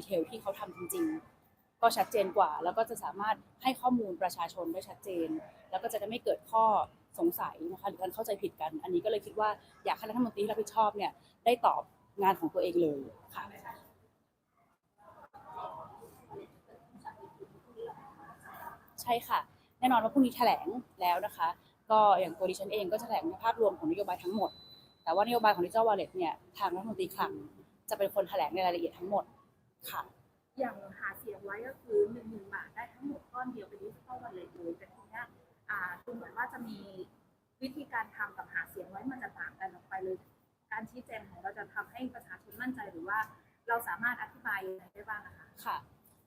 ดีเทลที่เขาทำจริง ๆ ก็ชัดเจนกว่า แล้วก็จะสามารถให้ข้อมูลประชาชนได้ชัดเจน แล้วก็จะไม่เกิดข้อสงสัยนะคะหรือการเข้าใจผิดกัน อันนี้ก็เลยคิดว่าอยากให้รัฐมนตรีที่รับผิดชอบเนี่ยได้ตอบงานของตัวเองเลยค่ะใช่ค่ะ แน่นอนว่าพรุ่งนี้แถลงแล้วนะคะ ก็อย่างตัวดิฉันเองก็จะแถลงในภาพรวมของนโยบายทั้งหมด แต่ว่านโยบายของดิจิทัลวอลเล็ตเนี่ยทางรัฐมนตรีคลังจะเป็นคนแถลงในรายละเอียดทั้งหมด ค่ะ อย่างหาเสียงไว้ก็คือหนึ่งหมื่นบาทได้ทั้งหมดก้อนเดียวเป็นดิจิทัลวันเลยเลยแต่ทีเนี้ยอ่าดูเหมือนว่าจะมีวิธีการทำกับหาเสียงไว้มันจะต่างกันออกไปเลย การชี้แจงของเราจะทำให้ประชาชนมั่นใจหรือว่า เราสามารถอธิบายยังไงได้บ้างนะคะค่ะ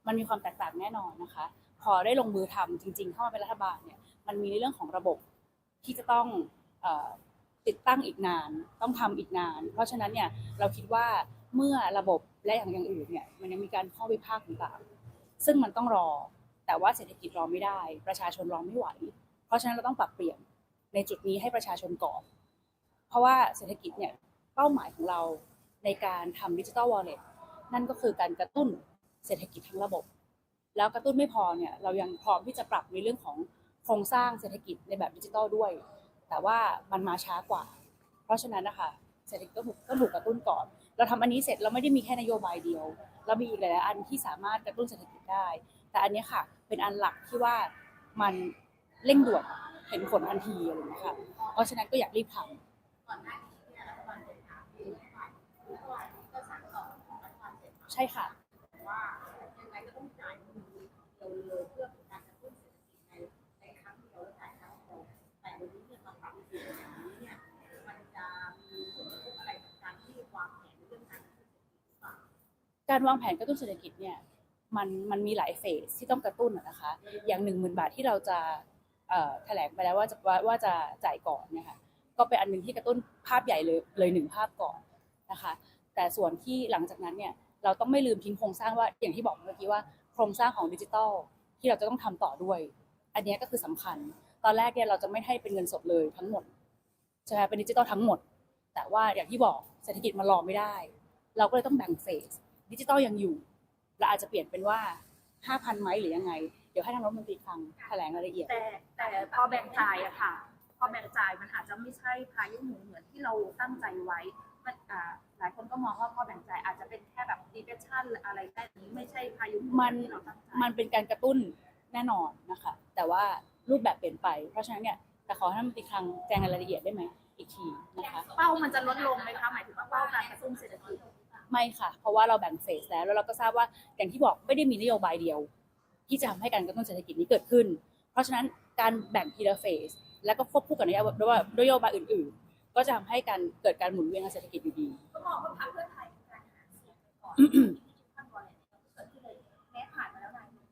มันมีความแตกต่างแน่นอนนะคะ พอได้ลงมือทำจริง ๆ เข้ามาเป็นรัฐบาลเนี่ยมันมีในเรื่องของระบบที่จะต้องเออติดตั้งอีกนาน ต้องทำอีกนาน เพราะฉะนั้นเนี่ยเราคิดว่า เมื่อระบบและอย่างอย่างอื่นเนี่ยมันยังมีการข้อวิพากษ์ต่างๆ ซึ่งมันต้องรอ แต่ว่าเศรษฐกิจรอไม่ได้ ประชาชนรอไม่ไหว เพราะฉะนั้นเราต้องปรับเปลี่ยนในจุดนี้ให้ประชาชนก่อน เพราะว่าเศรษฐกิจเนี่ยเป้าหมายของเราในการทำดิจิทัลวอลเล็ตนั่นก็คือการกระตุ้นเศรษฐกิจทั้งระบบ แล้วกระตุ้นไม่พอเนี่ยเรายังพร้อมที่จะปรับในเรื่องของโครงสร้างเศรษฐกิจในแบบดิจิทัลด้วย แต่ว่ามันมาช้ากว่า เพราะฉะนั้นนะคะเศรษฐกิจก็ถูกก็ถูกกระตุ้นก่อน เราทำอันนี้เสร็จเราไม่ได้มีแค่นโยบายเดียว เรามีอีกหลายๆอันที่สามารถกระตุ้นเศรษฐกิจได้ แต่อันนี้ค่ะ เป็นอันหลักที่ว่ามันเร่งด่วนเห็นผลทันทีอะไรอย่างเงี้ยค่ะเพราะฉะนั้นก็อยากรีบทำใช่ค่ะ การวางแผนกระตุ้นเศรษฐกิจเนี่ยมันมันมีหลายเฟสที่ต้องกระตุ้นนะคะ อย่างหนึ่งหมื่นบาทที่เราจะแถลงไปแล้วว่าจะว่าจะจ่ายก่อนเนี่ยค่ะก็เป็นอันหนึ่งที่กระตุ้นภาพใหญ่เลยเลยหนึ่งภาพก่อนนะคะ แต่ส่วนที่หลังจากนั้นเนี่ยเราต้องไม่ลืมทิ้งโครงสร้างว่าอย่างที่บอกเมื่อกี้ว่าโครงสร้างของดิจิทัลที่เราจะต้องทำต่อด้วย อันนี้ก็คือสำคัญ ตอนแรกเนี่ยเราจะไม่ให้เป็นเงินสดเลยทั้งหมดใช่ไหมเป็นดิจิทัลทั้งหมด แต่ว่าอย่างที่บอกเศรษฐกิจมันรอไม่ได้ เราก็เลยต้องแบ่งเฟส ดิจิตอลยังอยู่เราอาจจะเปลี่ยนเป็นว่า5,000ไหมหรือยังไง เดี๋ยวให้ทางรัฐมนตรีคลังแถลงรายละเอียด แต่แต่พอแบ่งจ่ายอะค่ะ พอแบ่งจ่ายมันอาจจะไม่ใช่พายุหมุนเหมือนที่เราตั้งใจไว้มันอ่าหลายคนก็มองว่าพอแบ่งจ่ายอาจจะเป็นแค่แบบ depression หรืออะไรแค่นี้ไม่ใช่พายุหมุนมันที่เราตั้งใจมันเป็นการกระตุ้นแน่นอนนะคะ แต่ว่ารูปแบบเปลี่ยนไป เพราะฉะนั้นเนี่ยแต่ขอให้รัฐมนตรีคลังแจ้งรายละเอียดได้ไหมอีกทีนะคะ เป้ามันจะลดลงไหมคะหมายถึงว่าเป้าการกระตุ้นเศรษฐกิจ ไม่ค่ะ เพราะว่าเราแบ่งเฟสแล้ว แล้วเราก็ทราบว่าอย่างที่บอกไม่ได้มีนโยบายเดียว ที่จะทำให้การกระตุ้นเศรษฐกิจนี้เกิดขึ้น เพราะฉะนั้นการแบ่งทีละเฟสแล้วก็ควบคู่กับนโยบายด้วยนโยบายอื่น ๆ ก็จะทำให้การเกิดการหมุนเวียนทางเศรษฐกิจอยู่ดีก็มองว่าพรรคเพื่อไทยเป็นการหาเสียงไปก่อนขั้นตอนเนี่ยเกิดขึ้นเลยแม้ผ่านมาแล้วนายก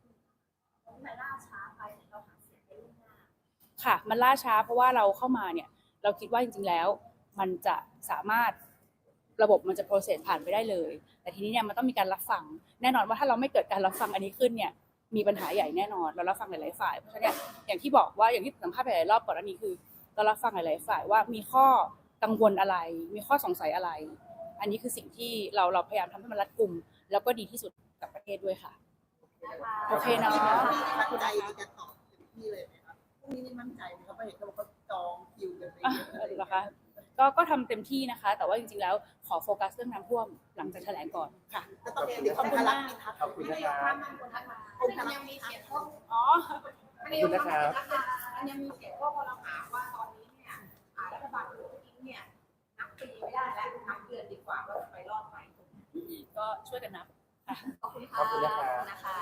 มันไม่ล่าช้าไปเราหาเสียงไปล่วงหน้าค่ะ มันล่าช้าเพราะว่าเราเข้ามาเนี่ย เราคิดว่าจริงๆแล้ว มันจะสามารถ ระบบมันจะโปรเซสผ่านไปได้เลย แต่ทีนี้เนี่ยมันต้องมีการรับฟัง แน่นอนว่าถ้าเราไม่เกิดการรับฟังอันนี้ขึ้นเนี่ยมีปัญหาใหญ่แน่นอน เรารับฟังหลายๆฝ่าย เพราะฉะนั้นเนี่ยอย่างที่บอกว่าอย่างที่สัมภาษณ์ไปหลายรอบก่อนหน้านี้คือเรารับฟังหลายๆฝ่ายว่ามีข้อกังวลอะไร มีข้อสงสัยอะไร อันนี้คือสิ่งที่เราเราพยายามทำให้มันรัดกุม แล้วก็ดีที่สุดกับประเทศด้วยค่ะ โอเคเนาะมั่นใจที่จะตอบเต็มที่เลยไหมครับพรุ่งนี้นี่มั่นใจไหมครับว่าเห็นเขาบอกว่าจองคิวกันไปอะเยอะเลยเหรอคะ ก็ก็ทำเต็มที่นะคะ แต่ว่าจริงๆแล้วขอโฟกัสเรื่องน้ำท่วมหลังจากแถลงก่อนค่ะก็ต้องเดี๋ยวขอบคุณมากครับขอบคุณนะครับองค์คณะมีเสียงอ๋อขอบคุณนะครับมันยังมีเสียงข้อคอรหาว่าตอนนี้เนี่ยอ่ารัฐบาลคุณอิงเนี่ยนับปีไม่ได้แล้วนับเดือนดีกว่าว่าจะไปรอดไหมก็ช่วยกันนับ ขอบคุณขอบคุณนะครับนะคะ